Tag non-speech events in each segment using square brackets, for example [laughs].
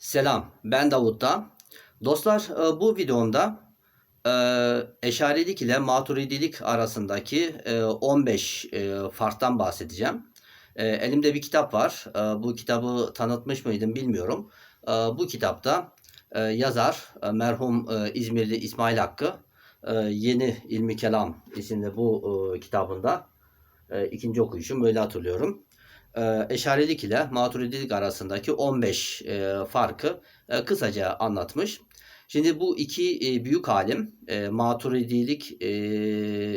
Selam, ben Davut'ta. Dostlar, e, bu videomda e, Eşarilik ile Maturidilik arasındaki e, 15 e, farktan bahsedeceğim. Elimde bir kitap var. Bu kitabı tanıtmış mıydım bilmiyorum. Bu kitapta yazar merhum İzmirli İsmail Hakkı Yeni İlmi Kelam isimli bu kitabında ikinci okuyuşum böyle hatırlıyorum e, Eşarilik ile Maturidilik arasındaki 15 e, farkı e, kısaca anlatmış. Şimdi bu iki e, büyük alim e, Maturidilik e,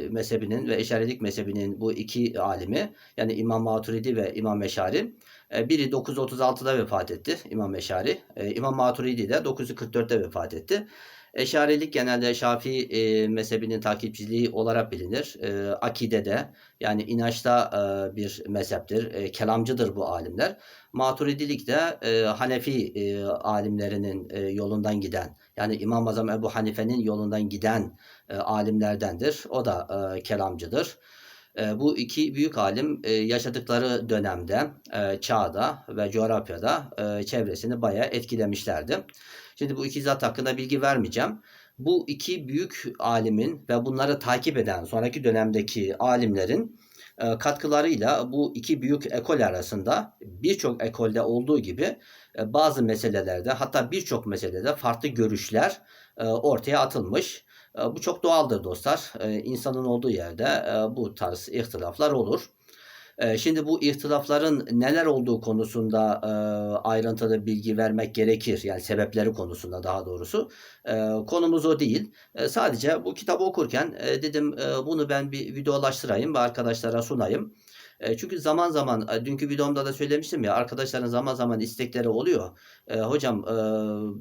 mezhebinin ve Eşarilik mezhebinin bu iki alimi yani İmam Maturidi ve İmam Eşari e, biri 936'da vefat etti İmam Eşari. E, İmam Maturidi de 944'te vefat etti. Eşarilik genelde Şafii e, mezhebinin takipçiliği olarak bilinir. E, akidede yani inançta e, bir mezheptir. E, kelamcıdır bu alimler. Maturidilik de e, Hanefi e, alimlerinin e, yolundan giden yani İmam Azam Ebu Hanife'nin yolundan giden e, alimlerdendir. O da e, kelamcıdır. E, bu iki büyük alim e, yaşadıkları dönemde, e, çağda ve coğrafyada e, çevresini bayağı etkilemişlerdi. Şimdi bu iki zat hakkında bilgi vermeyeceğim. Bu iki büyük alimin ve bunları takip eden sonraki dönemdeki alimlerin e, katkılarıyla bu iki büyük ekol arasında birçok ekolde olduğu gibi e, bazı meselelerde hatta birçok meselede farklı görüşler e, ortaya atılmış. Bu çok doğaldır dostlar. İnsanın olduğu yerde bu tarz ihtilaflar olur. E, Şimdi bu ihtilafların neler olduğu konusunda e, ayrıntılı bilgi vermek gerekir. Yani sebepleri konusunda daha doğrusu. E, Konumuz o değil. E, Sadece bu kitabı okurken e, dedim e, bunu ben bir videolaştırayım ve arkadaşlara sunayım. E, Çünkü zaman zaman dünkü videomda da söylemiştim ya arkadaşların zaman zaman istekleri oluyor. E, hocam e,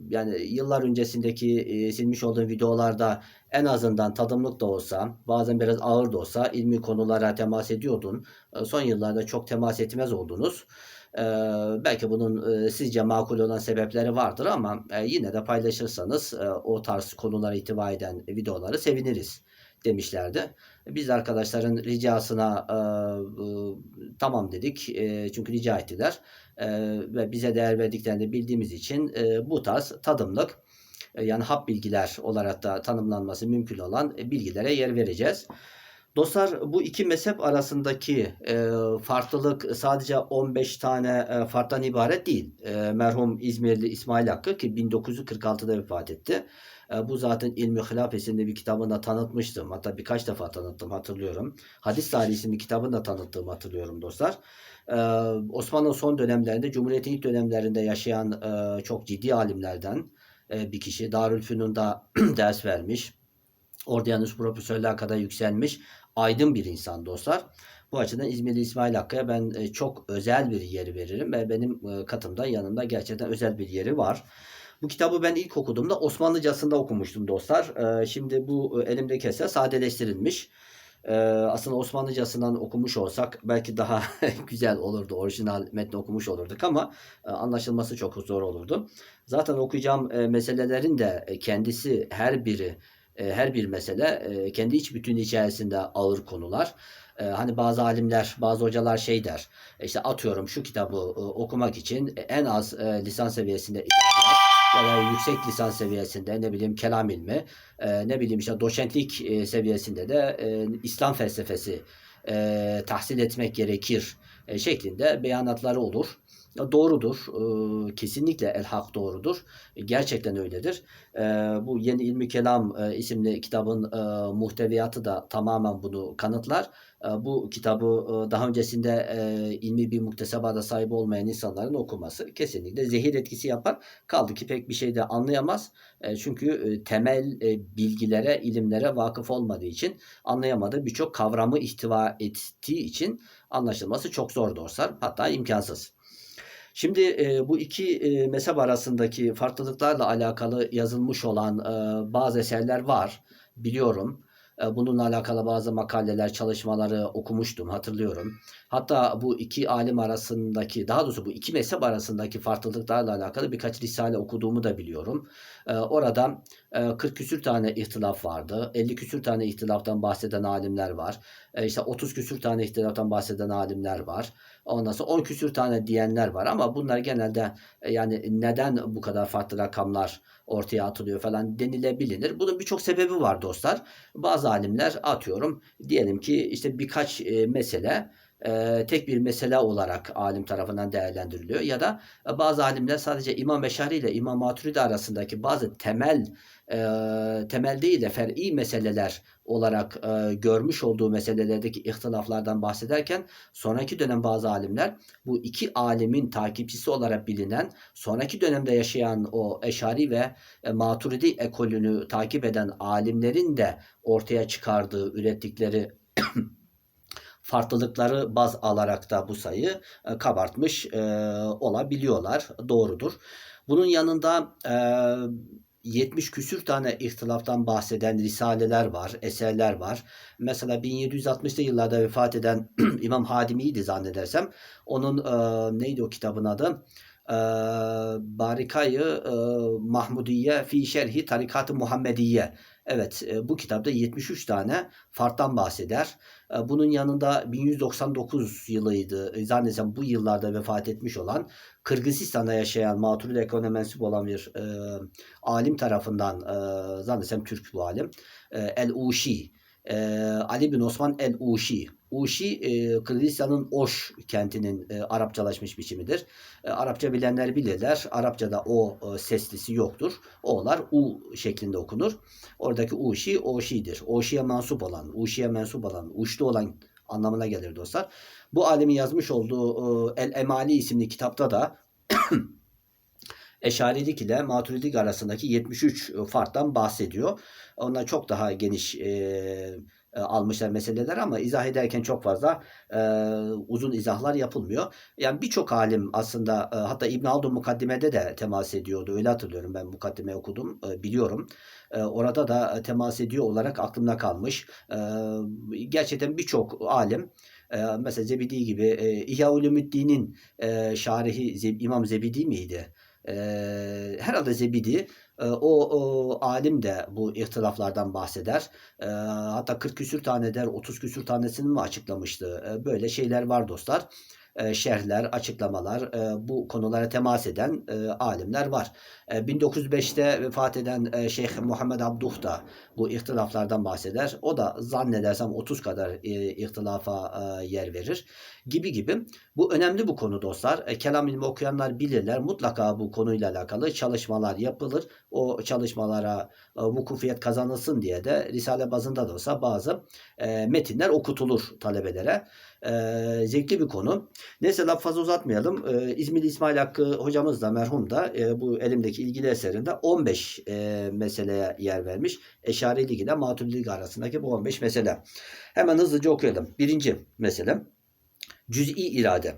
yani yıllar öncesindeki e, silmiş olduğum videolarda en azından tadımlık da olsa bazen biraz ağır da olsa ilmi konulara temas ediyordun. E, son yıllarda çok temas etmez oldunuz. E, belki bunun e, sizce makul olan sebepleri vardır ama e, yine de paylaşırsanız e, o tarz konulara itibar eden videoları seviniriz demişlerdi. Biz arkadaşların ricasına e, tamam dedik. E, çünkü rica ettiler. E, ve bize değer verdiklerini de bildiğimiz için e, bu tarz tadımlık e, yani hap bilgiler olarak da tanımlanması mümkün olan e, bilgilere yer vereceğiz. Dostlar bu iki mezhep arasındaki e, farklılık sadece 15 tane e, farktan ibaret değil. E, merhum İzmirli İsmail Hakkı ki 1946'da vefat etti. E, bu zaten İlmi Hilaf isimli bir kitabında tanıtmıştım. Hatta birkaç defa tanıttım hatırlıyorum. Hadis Tarihi isimli kitabında tanıttığımı hatırlıyorum dostlar. E, Osmanlı son dönemlerinde, Cumhuriyet'in ilk dönemlerinde yaşayan e, çok ciddi alimlerden e, bir kişi. Darülfünun'da [clears throat] ders vermiş. Ordiyanus profesörlüğe kadar yükselmiş aydın bir insan dostlar. Bu açıdan İzmirli İsmail Hakkı'ya ben e, çok özel bir yeri veririm ve benim e, katımda yanımda gerçekten özel bir yeri var. Bu kitabı ben ilk okuduğumda Osmanlıcasında okumuştum dostlar. E, Şimdi bu elimdeki eser sadeleştirilmiş. Aslında Osmanlıcasından okumuş olsak belki daha [laughs] güzel olurdu. Orijinal metni okumuş olurduk ama anlaşılması çok zor olurdu. Zaten okuyacağım meselelerin de kendisi her biri her bir mesele kendi iç bütünü içerisinde ağır konular. Hani bazı alimler, bazı hocalar şey der. işte atıyorum şu kitabı okumak için en az lisans seviyesinde ya da yüksek lisans seviyesinde ne bileyim kelam ilmi, ne bileyim işte doçentlik seviyesinde de İslam felsefesi tahsil etmek gerekir şeklinde beyanatları olur. Ya Doğrudur. E, Kesinlikle el hak doğrudur. E, Gerçekten öyledir. E, Bu Yeni İlmi Kelam e, isimli kitabın e, muhteviyatı da tamamen bunu kanıtlar. E, Bu kitabı e, daha öncesinde e, ilmi bir muktesebada sahip olmayan insanların okuması kesinlikle zehir etkisi yapar. Kaldı ki pek bir şey de anlayamaz. E, Çünkü e, temel e, bilgilere, ilimlere vakıf olmadığı için anlayamadığı birçok kavramı ihtiva ettiği için anlaşılması çok zor dostlar. Hatta imkansız. Şimdi e, bu iki e, mezhep arasındaki farklılıklarla alakalı yazılmış olan e, bazı eserler var. Biliyorum. E, bununla alakalı bazı makaleler, çalışmaları okumuştum, hatırlıyorum. Hatta bu iki alim arasındaki, daha doğrusu bu iki mezhep arasındaki farklılıklarla alakalı birkaç risale okuduğumu da biliyorum. E, orada e, 40 küsür tane ihtilaf vardı. 50 küsür tane ihtilaftan bahseden alimler var. E, işte 30 küsür tane ihtilaftan bahseden alimler var. Ondan sonra 10 küsür tane diyenler var ama bunlar genelde e, yani neden bu kadar farklı rakamlar ortaya atılıyor falan denilebilir. Bunun birçok sebebi var dostlar. Bazı alimler atıyorum diyelim ki işte birkaç e, mesele e, tek bir mesele olarak alim tarafından değerlendiriliyor ya da bazı alimler sadece İmam Beşari ile İmam Maturidi arasındaki bazı temel e, temel değil de fer'i meseleler olarak e, görmüş olduğu meselelerdeki ihtilaflardan bahsederken sonraki dönem bazı alimler bu iki alimin takipçisi olarak bilinen sonraki dönemde yaşayan o Eşari ve e, Maturidi ekolünü takip eden alimlerin de ortaya çıkardığı, ürettikleri [clears throat] farklılıkları baz alarak da bu sayı e, kabartmış e, olabiliyorlar. Doğrudur. Bunun yanında e, 70 küsür tane ihtilaftan bahseden risaleler var, eserler var. Mesela 1760'lı yıllarda vefat eden [clears throat] İmam Hadimi'ydi zannedersem. Onun e, neydi o kitabın adı? E, Barikayı e, Mahmudiye fi şerhi tarikat-ı Muhammediye. Evet e, bu kitapta 73 tane farktan bahseder. E, bunun yanında 1199 yılıydı. E, Zannedersem bu yıllarda vefat etmiş olan Kırgızistan'da yaşayan Maturidi ekolüne mensup olan bir e, alim tarafından e, zannedersem Türk bu alim. E, El-Uşi. E, Ali bin Osman El-Uşi. Uşi e, Kırgızistan'ın Oş kentinin e, Arapçalaşmış biçimidir. E, Arapça bilenler bilirler. Arapçada o e, seslisi yoktur. O'lar U şeklinde okunur. Oradaki Uşi Oşi'dir. Oşi'ye mensup olan, Uşi'ye mensup olan, uçlu olan anlamına gelir dostlar. Bu alimin yazmış olduğu e, El Emali isimli kitapta da [clears throat] Eşarilik ile Maturidik arasındaki 73 farktan bahsediyor. Onlar çok daha geniş e, e, almışlar meseleler ama izah ederken çok fazla e, uzun izahlar yapılmıyor. Yani birçok alim aslında e, hatta İbn Haldun mukaddimede de temas ediyordu. Öyle hatırlıyorum ben mukaddime okudum e, biliyorum. E, orada da e, temas ediyor olarak aklımda kalmış. E, gerçekten birçok alim e, mesela Zebidi gibi e, İhya Ulumuddin'in e, şarihi İmam Zebidi miydi? E, herhalde Zebidi o, o alim de bu ihtilaflardan bahseder. E, hatta 40 küsür tane der 30 küsür tanesini mi açıklamıştı? E, böyle şeyler var dostlar. E, şerhler, açıklamalar e, bu konulara temas eden e, alimler var. E, 1905'te vefat eden e, Şeyh Muhammed Abduh da bu ihtilaflardan bahseder. O da zannedersem 30 kadar e, ihtilafa e, yer verir. Gibi gibi. Bu önemli bu konu dostlar. E, kelam ilmi okuyanlar bilirler. Mutlaka bu konuyla alakalı çalışmalar yapılır. O çalışmalara e, vukufiyet kazanılsın diye de Risale bazında da olsa bazı e, metinler okutulur talebelere. E, zevkli bir konu. Neyse laf fazla uzatmayalım. E, İzmir İsmail Hakkı hocamız da merhum da e, bu elimdeki ilgili eserinde 15 e, meseleye yer vermiş. Eşarilik ile Maturidilik arasındaki bu 15 mesele. Hemen hızlıca okuyalım. Birinci mesele. Cüz'i irade.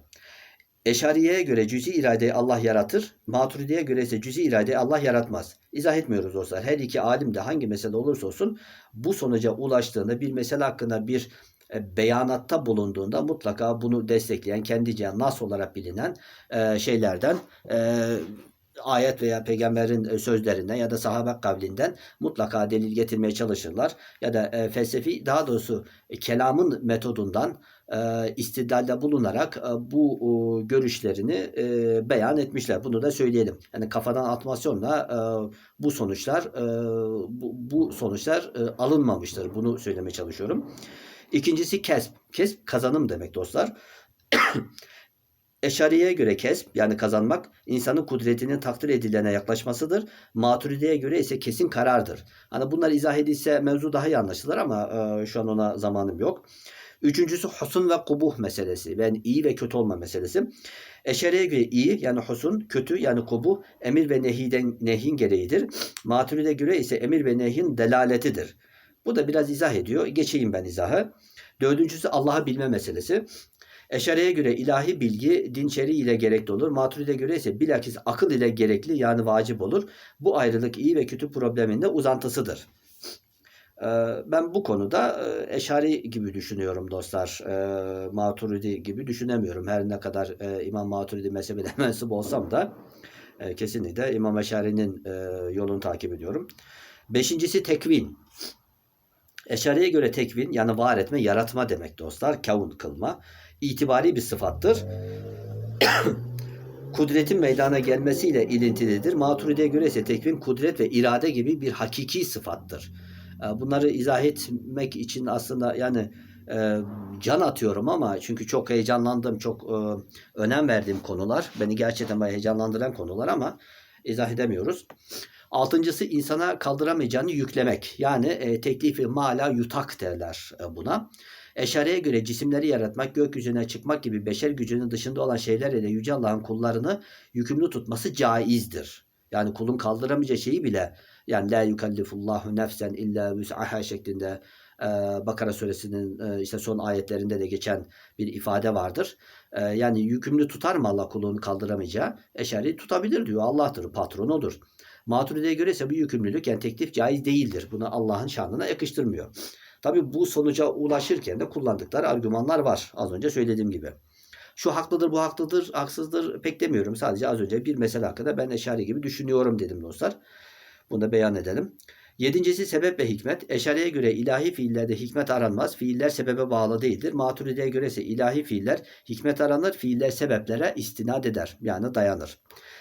Eşariye'ye göre cüz'i iradeyi Allah yaratır. Maturidi'ye göre ise cüz'i iradeyi Allah yaratmaz. İzah etmiyoruz dostlar. Her iki alim de hangi mesele olursa olsun bu sonuca ulaştığında bir mesele hakkında bir e, beyanatta bulunduğunda mutlaka bunu destekleyen kendice nas olarak bilinen e, şeylerden e, ayet veya peygamberin sözlerinden ya da sahabe kavlinden mutlaka delil getirmeye çalışırlar. Ya da felsefi daha doğrusu kelamın metodundan e, bulunarak e, bu e, görüşlerini e, beyan etmişler. Bunu da söyleyelim. Yani kafadan atmasyonla bu sonuçlar bu, sonuçlar alınmamıştır. Bunu söylemeye çalışıyorum. İkincisi kesp. Kesp kazanım demek dostlar. [coughs] Eşariye göre kesp yani kazanmak insanın kudretinin takdir edilene yaklaşmasıdır. Maturidiye göre ise kesin karardır. Hani bunlar izah edilse mevzu daha iyi anlaşılır ama şu an ona zamanım yok. Üçüncüsü husun ve kubuh meselesi. Yani iyi ve kötü olma meselesi. Eşariye göre iyi yani husun, kötü yani kubuh emir ve nehiden, nehin gereğidir. Maturide göre ise emir ve nehin delaletidir. Bu da biraz izah ediyor. Geçeyim ben izahı. Dördüncüsü Allah'ı bilme meselesi. Eşariye göre ilahi bilgi din şer'i ile gerekli olur. Maturide göre ise bilakis akıl ile gerekli yani vacip olur. Bu ayrılık iyi ve kötü probleminde uzantısıdır. Ee, Ben bu konuda e, Eşari gibi düşünüyorum dostlar. Ee, Maturidi gibi düşünemiyorum. Her ne kadar e, İmam Maturidi mezhebine [laughs] mensup olsam da e, kesinlikle İmam Eşari'nin yolunu takip ediyorum. Beşincisi tekvin. Eşariye göre tekvin yani var etme, yaratma demek dostlar. Kavun kılma. itibari bir sıfattır. [coughs] Kudretin meydana gelmesiyle ilintilidir. Maturidi'ye göre ise tekvin kudret ve irade gibi bir hakiki sıfattır. E, Bunları izah etmek için aslında yani e, can atıyorum ama çünkü çok heyecanlandım, çok e, önem verdiğim konular. Beni gerçekten bayağı heyecanlandıran konular ama izah edemiyoruz. Altıncısı insana kaldıramayacağını yüklemek. Yani e, teklifi mala yutak derler e, buna. Eşareye göre cisimleri yaratmak, gökyüzüne çıkmak gibi beşer gücünün dışında olan şeylerle de Yüce Allah'ın kullarını yükümlü tutması caizdir. Yani kulun kaldıramayacağı şeyi bile yani la yukallifullahu nefsen illa vüs'aha şeklinde Bakara suresinin işte son ayetlerinde de geçen bir ifade vardır. Yani yükümlü tutar mı Allah kulunu kaldıramayacağı? Eşari tutabilir diyor. Allah'tır, patronudur. Maturidi'ye göre ise bu yükümlülük yani teklif caiz değildir. Bunu Allah'ın şanına yakıştırmıyor. Tabi bu sonuca ulaşırken de kullandıkları argümanlar var. Az önce söylediğim gibi. Şu haklıdır, bu haklıdır, haksızdır pek demiyorum. Sadece az önce bir mesele hakkında ben eşari gibi düşünüyorum dedim dostlar. Bunu da beyan edelim. Yedincisi sebep ve hikmet. Eşariye göre ilahi fiillerde hikmet aranmaz. Fiiller sebebe bağlı değildir. Maturidi'ye göre ise ilahi fiiller hikmet aranır. Fiiller sebeplere istinad eder. Yani dayanır.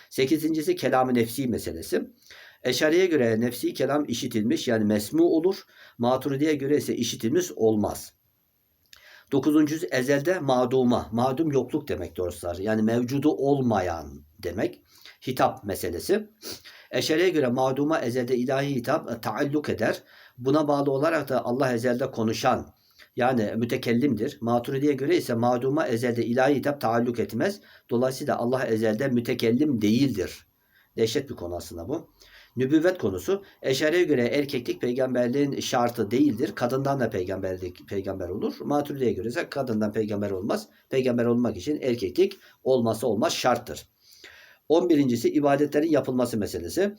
Sekizincisi kelam-ı nefsi meselesi. Eşariye göre nefsi kelam işitilmiş yani mesmu olur. Maturidi'ye göre ise işitilmiş olmaz. Dokuzuncusu ezelde maduma. Madum yokluk demek dostlar. Yani mevcudu olmayan demek. Hitap meselesi. Eşariye göre maduma ezelde ilahi hitap e, taalluk eder. Buna bağlı olarak da Allah ezelde konuşan yani mütekellimdir. Maturidi'ye göre ise maduma ezelde ilahi hitap taalluk etmez. Dolayısıyla Allah ezelde mütekellim değildir. Dehşet bir konu aslında bu. Nübüvvet konusu Eşari'ye göre erkeklik peygamberliğin şartı değildir. Kadından da peygamberlik peygamber olur. Maturidi'ye göre ise kadından peygamber olmaz. Peygamber olmak için erkeklik olması olmaz şarttır. 11.si ibadetlerin yapılması meselesi.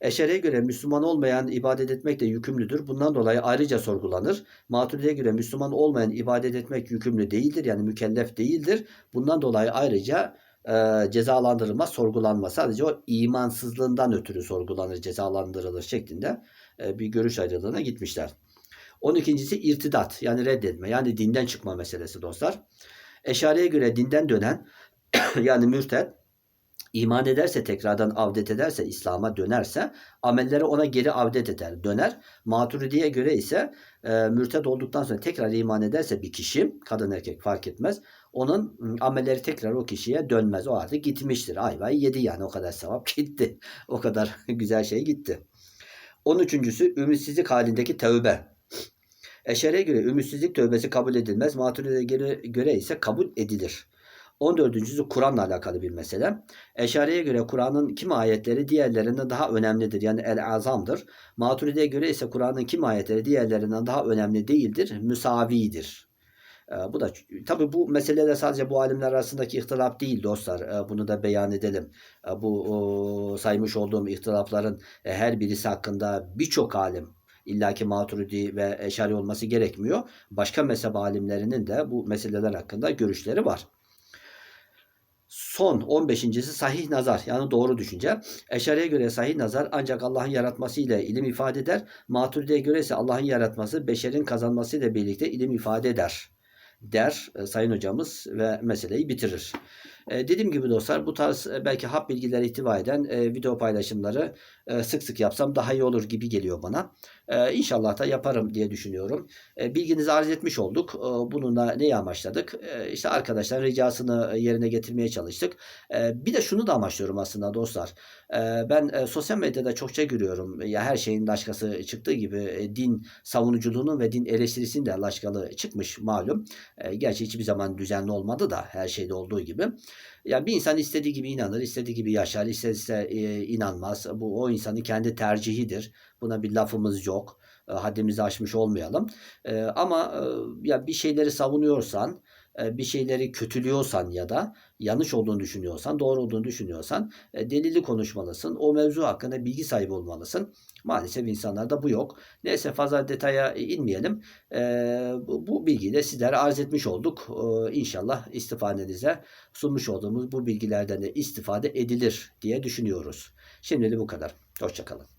Eşari'ye göre Müslüman olmayan ibadet etmekle yükümlüdür. Bundan dolayı ayrıca sorgulanır. Maturidi'ye göre Müslüman olmayan ibadet etmek yükümlü değildir. Yani mükellef değildir. Bundan dolayı ayrıca e, cezalandırılmaz, sorgulanmaz. Sadece o imansızlığından ötürü sorgulanır, cezalandırılır şeklinde e, bir görüş ayrılığına gitmişler. 12.si irtidat yani reddetme yani dinden çıkma meselesi dostlar. Eşariye göre dinden dönen [coughs] yani mürted iman ederse tekrardan avdet ederse İslam'a dönerse amelleri ona geri avdet eder döner. Maturidiye göre ise e, mürted olduktan sonra tekrar iman ederse bir kişi kadın erkek fark etmez onun amelleri tekrar o kişiye dönmez. O artık gitmiştir. Ayvayı yedi yani o kadar sevap [laughs] gitti. O kadar [laughs] güzel şey gitti. 13.sü ümitsizlik halindeki tövbe. Eşere göre ümitsizlik tövbesi kabul edilmez. Maturidiye göre ise kabul edilir. 14.sü Kur'an'la alakalı bir mesele. Eşariye göre Kur'an'ın kim ayetleri diğerlerinden daha önemlidir. Yani el-azamdır. Maturidiye göre ise Kur'an'ın kim ayetleri diğerlerinden daha önemli değildir. Müsavidir. E, bu da tabi bu meseleler sadece bu alimler arasındaki ihtilaf değil dostlar. E, bunu da beyan edelim. E, bu o, saymış olduğum ihtilafların e, her birisi hakkında birçok alim illaki Maturidi ve Eşari olması gerekmiyor. Başka mezhep alimlerinin de bu meseleler hakkında görüşleri var. Son 15.si sahih nazar yani doğru düşünce. Eşariye göre sahih nazar ancak Allah'ın yaratması ile ilim ifade eder. Maturidi'ye göre ise Allah'ın yaratması beşerin kazanması ile birlikte ilim ifade eder der e, sayın hocamız ve meseleyi bitirir. E, dediğim gibi dostlar bu tarz e, belki hap bilgiler ihtiva eden e, video paylaşımları e, sık sık yapsam daha iyi olur gibi geliyor bana. E, inşallah da yaparım diye düşünüyorum. E, bilginizi arz etmiş olduk. E, bununla neyi amaçladık? E, işte arkadaşlar ricasını yerine getirmeye çalıştık. Bir de şunu da amaçlıyorum aslında dostlar. Ben sosyal medyada çokça görüyorum. Ya her şeyin başkası çıktığı gibi din savunuculuğunun ve din eleştirisinin de laşkalı çıkmış malum. Gerçi hiçbir zaman düzenli olmadı da her şeyde olduğu gibi. Yani bir insan istediği gibi inanır, istediği gibi yaşar, istediyse e, inanmaz. Bu o insanın kendi tercihidir. Buna bir lafımız yok. E, haddimizi aşmış olmayalım. E, ama e, ya bir şeyleri savunuyorsan, bir şeyleri kötülüyorsan ya da yanlış olduğunu düşünüyorsan, doğru olduğunu düşünüyorsan e, delili konuşmalısın. O mevzu hakkında bilgi sahibi olmalısın. Maalesef insanlarda bu yok. Neyse fazla detaya inmeyelim. E, bu, bu bilgiyi de sizlere arz etmiş olduk. İnşallah istifadenize sunmuş olduğumuz bu bilgilerden de istifade edilir diye düşünüyoruz. Şimdilik bu kadar. Hoşçakalın.